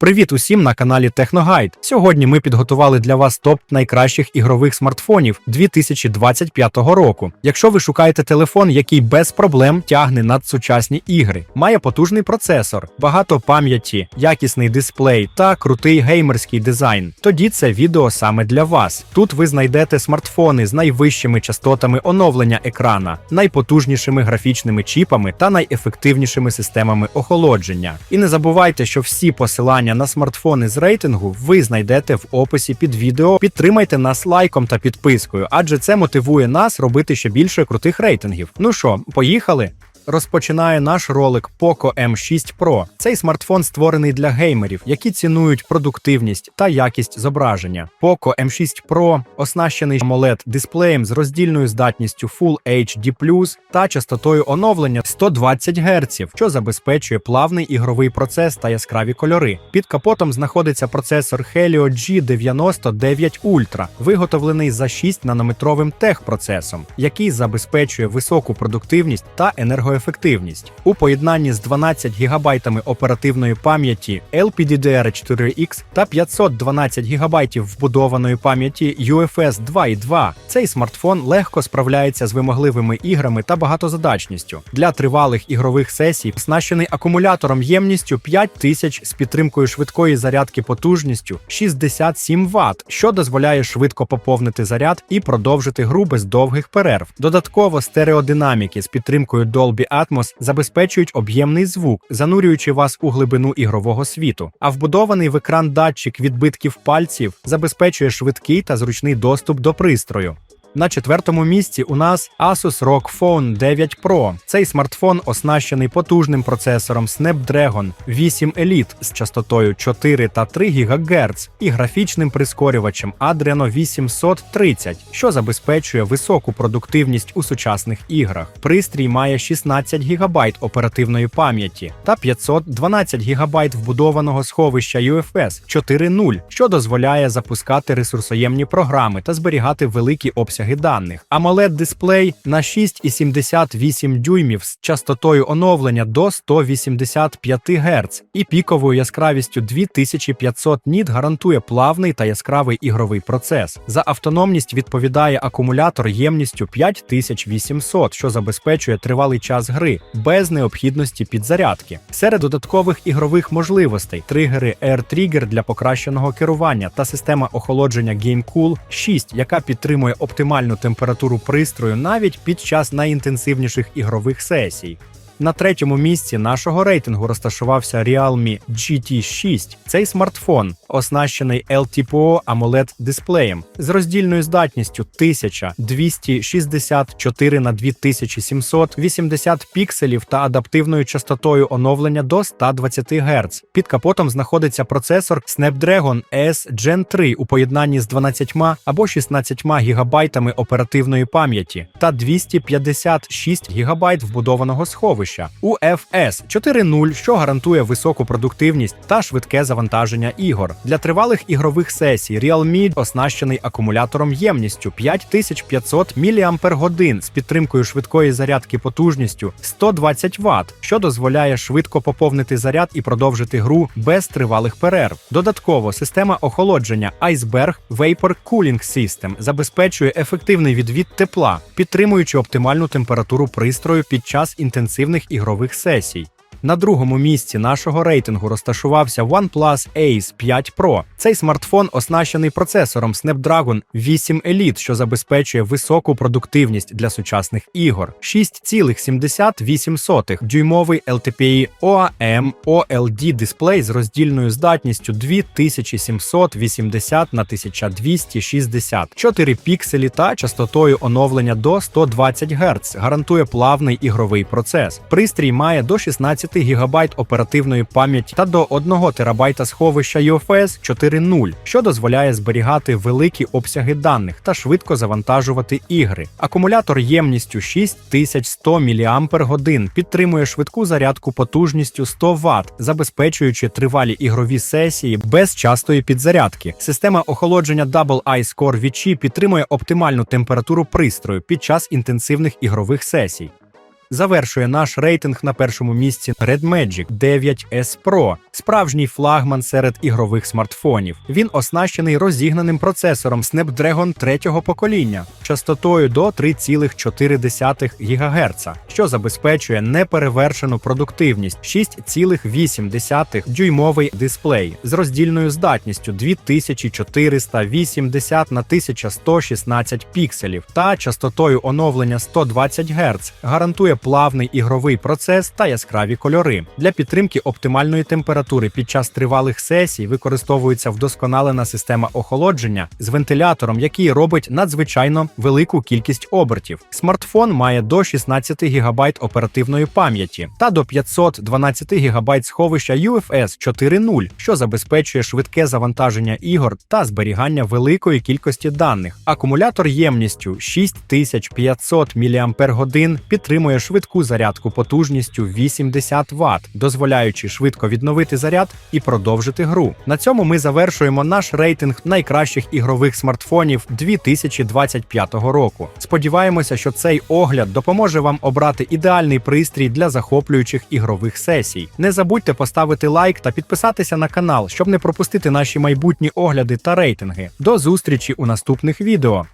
Привіт усім на каналі Техногайд. Сьогодні ми підготували для вас топ найкращих ігрових смартфонів 2025 року. Якщо ви шукаєте телефон, який без проблем тягне надсучасні ігри, має потужний процесор, багато пам'яті, якісний дисплей та крутий геймерський дизайн, тоді це відео саме для вас. Тут ви знайдете смартфони з найвищими частотами оновлення екрана, найпотужнішими графічними чіпами та найефективнішими системами охолодження. І не забувайте, що всі посилання на смартфони з рейтингу ви знайдете в описі під відео. Підтримайте нас лайком та підпискою, адже це мотивує нас робити ще більше крутих рейтингів. Ну що, поїхали? Розпочинає наш ролик Poco M6 Pro. Цей смартфон створений для геймерів, які цінують продуктивність та якість зображення. Poco M6 Pro оснащений amoled дисплеєм з роздільною здатністю Full HD+, та частотою оновлення 120 Гц, що забезпечує плавний ігровий процес та яскраві кольори. Під капотом знаходиться процесор Helio G99 Ultra, виготовлений за 6 нанометровим техпроцесом, який забезпечує високу продуктивність та енергоефективність. У поєднанні з 12 ГБ оперативної пам'яті LPDDR4X та 512 ГБ вбудованої пам'яті UFS 2.2 цей смартфон легко справляється з вимогливими іграми та багатозадачністю. Для тривалих ігрових сесій оснащений акумулятором ємністю 5000 з підтримкою швидкої зарядки потужністю 67 Вт, що дозволяє швидко поповнити заряд і продовжити гру без довгих перерв. Додатково стереодинаміки з підтримкою Dolby Atmos забезпечують об'ємний звук, занурюючи вас у глибину ігрового світу. А вбудований в екран датчик відбитків пальців забезпечує швидкий та зручний доступ до пристрою. На четвертому місці у нас Asus ROG Phone 9 Pro. Цей смартфон оснащений потужним процесором Snapdragon 8 Elite з частотою 4 та 3 ГГц і графічним прискорювачем Adreno 830, що забезпечує високу продуктивність у сучасних іграх. Пристрій має 16 ГБ оперативної пам'яті та 512 ГБ вбудованого сховища UFS 4.0, що дозволяє запускати ресурсоємні програми та зберігати великі обсяги даних. amoled дисплей на 6,78 дюймів з частотою оновлення до 185 Гц і піковою яскравістю 2500 ніт гарантує плавний та яскравий ігровий процес. За автономність відповідає акумулятор ємністю 5800, що забезпечує тривалий час гри без необхідності підзарядки. Серед додаткових ігрових можливостей тригери Air Trigger для покращеного керування та система охолодження GameCool 6, яка підтримує оптимальну температуру пристрою навіть під час найінтенсивніших ігрових сесій. На третьому місці нашого рейтингу розташувався Realme GT6. Цей смартфон оснащений LTPO AMOLED дисплеєм з роздільною здатністю 1264 на 2780 пікселів та адаптивною частотою оновлення до 120 Гц. Під капотом знаходиться процесор Snapdragon S Gen 3 у поєднанні з 12 або 16 гігабайтами оперативної пам'яті та 256 гігабайт вбудованого сховища UFS 4.0, що гарантує високу продуктивність та швидке завантаження ігор. Для тривалих ігрових сесій Realme оснащений акумулятором ємністю 5500 мАч з підтримкою швидкої зарядки потужністю 120 Вт, що дозволяє швидко поповнити заряд і продовжити гру без тривалих перерв. Додатково система охолодження Iceberg Vapor Cooling System забезпечує ефективний відвід тепла, підтримуючи оптимальну температуру пристрою під час інтенсивних ігрових сесій. На другому місці нашого рейтингу розташувався OnePlus Ace 5 Pro. Цей смартфон оснащений процесором Snapdragon 8 Elite, що забезпечує високу продуктивність для сучасних ігор. 6,78 дюймовий LTPI OAM OLED дисплей з роздільною здатністю 2780 на 1260, 4 пікселі та частотою оновлення до 120 Гц. Гарантує плавний ігровий процес. Пристрій має до 16 ГБ оперативної пам'яті та до 1 ТБ сховища UFS 4.0, що дозволяє зберігати великі обсяги даних та швидко завантажувати ігри. Акумулятор ємністю 6100 мАч підтримує швидку зарядку потужністю 100 Вт, забезпечуючи тривалі ігрові сесії без частої підзарядки. Система охолодження Double Eye Score Vichy підтримує оптимальну температуру пристрою під час інтенсивних ігрових сесій. Завершує наш рейтинг на першому місці Red Magic 9S Pro, справжній флагман серед ігрових смартфонів. Він оснащений розігнаним процесором Snapdragon третього покоління, частотою до 3,4 ГГц, що забезпечує неперевершену продуктивність 6,8 дюймовий дисплей з роздільною здатністю 2480 на 1116 пікселів та частотою оновлення 120 Гц, гарантує плавний ігровий процес та яскраві кольори. Для підтримки оптимальної температури під час тривалих сесій використовується вдосконалена система охолодження з вентилятором, який робить надзвичайно велику кількість обертів. Смартфон має до 16 ГБ оперативної пам'яті та до 512 ГБ сховища UFS 4.0, що забезпечує швидке завантаження ігор та зберігання великої кількості даних. Акумулятор ємністю 6500 мАч підтримує швидку зарядку потужністю 80 Вт, дозволяючи швидко відновити заряд і продовжити гру. На цьому ми завершуємо наш рейтинг найкращих ігрових смартфонів 2025 року. Сподіваємося, що цей огляд допоможе вам обрати ідеальний пристрій для захоплюючих ігрових сесій. Не забудьте поставити лайк та підписатися на канал, щоб не пропустити наші майбутні огляди та рейтинги. До зустрічі у наступних відео.